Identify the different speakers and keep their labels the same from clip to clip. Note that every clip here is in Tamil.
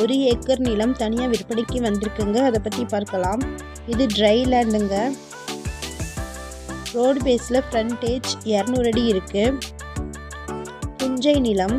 Speaker 1: ஒரு ஏக்கர் நிலம் தனியாக விற்பனைக்கு வந்திருக்குங்க. அதை பற்றி பார்க்கலாம். இது ட்ரை லேண்டுங்க ரோடு பேஸில் ஃப்ரண்டேஜ் இரநூறு அடி இருக்குது புஞ்சை நிலம்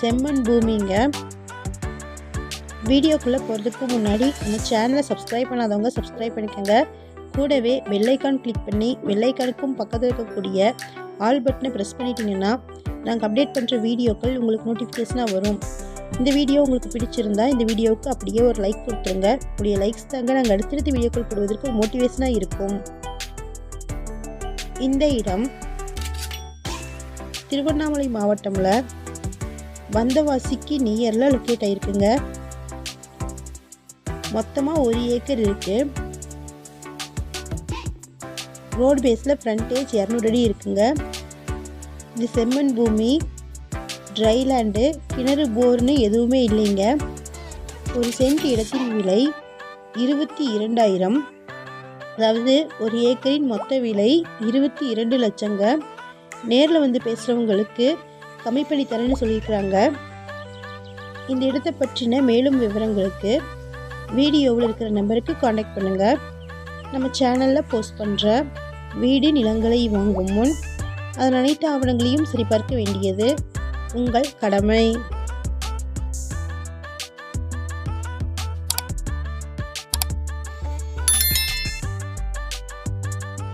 Speaker 1: செம்மண் பூமிங்க. வீடியோக்குள்ளே போகிறதுக்கு முன்னாடி நம்ம சேனலை சப்ஸ்கிரைப் பண்ணாதவங்க சப்ஸ்கிரைப் பண்ணிக்கோங்க. கூடவே வெள்ளைக்கான் கிளிக் பண்ணி வெள்ளைக்கானுக்கும் பக்கத்தில் இருக்கக்கூடிய ஆல் பட்டனை ப்ரெஸ் பண்ணிட்டீங்கன்னா நாங்கள் அப்டேட் பண்ணுற வீடியோக்கள் உங்களுக்கு நோட்டிஃபிகேஷனாக வரும். இந்த வீடியோ உங்களுக்கு பிடிச்சிருந்தா இந்த வீடியோவுக்கு அப்படியே ஒரு லைக் கொடுத்துருங்க. உடைய லைக்ஸ் தாங்க நாங்கள் அடுத்தடுத்த வீடியோக்கள் போடுவதற்கு மோட்டிவேஷனாக இருக்கும். இந்த இடம் திருவண்ணாமலை மாவட்டமில் வந்தவாசிக்கு நியரில் லொக்கேட் ஆகிருக்குங்க மொத்தமாக ஒரு ஏக்கர் இருக்குது ரோடு பேஸில் ஃப்ரண்டேஜ் இரநூறு அடி இருக்குங்க. இது செம்மண் பூமி. ட்ரை லேண்டு கிணறு போர்னு எதுவுமே இல்லைங்க. ஒரு சென்ட் இடத்தின் விலை இருபத்தி இரண்டாயிரம். அதாவது ஒரு ஏக்கரின் மொத்த விலை இருபத்தி இரண்டு லட்சங்க. நேரில் வந்து பேசுகிறவங்களுக்கு கம்மி பண்ணி தரேன்னு சொல்லியிருக்கிறாங்க. இந்த இடத்தை பற்றின மேலும் விவரங்களுக்கு வீடியோவில் இருக்கிற நம்பருக்கு காண்டாக்ட் பண்ணுங்கள் நம்ம சேனலில் போஸ்ட் பண்ணுற வீடு நிலங்களை வாங்கும் முன் அதன் அனைத்து ஆவணங்களையும் சரிபார்க்க வேண்டியது. உங்கள் கடமை.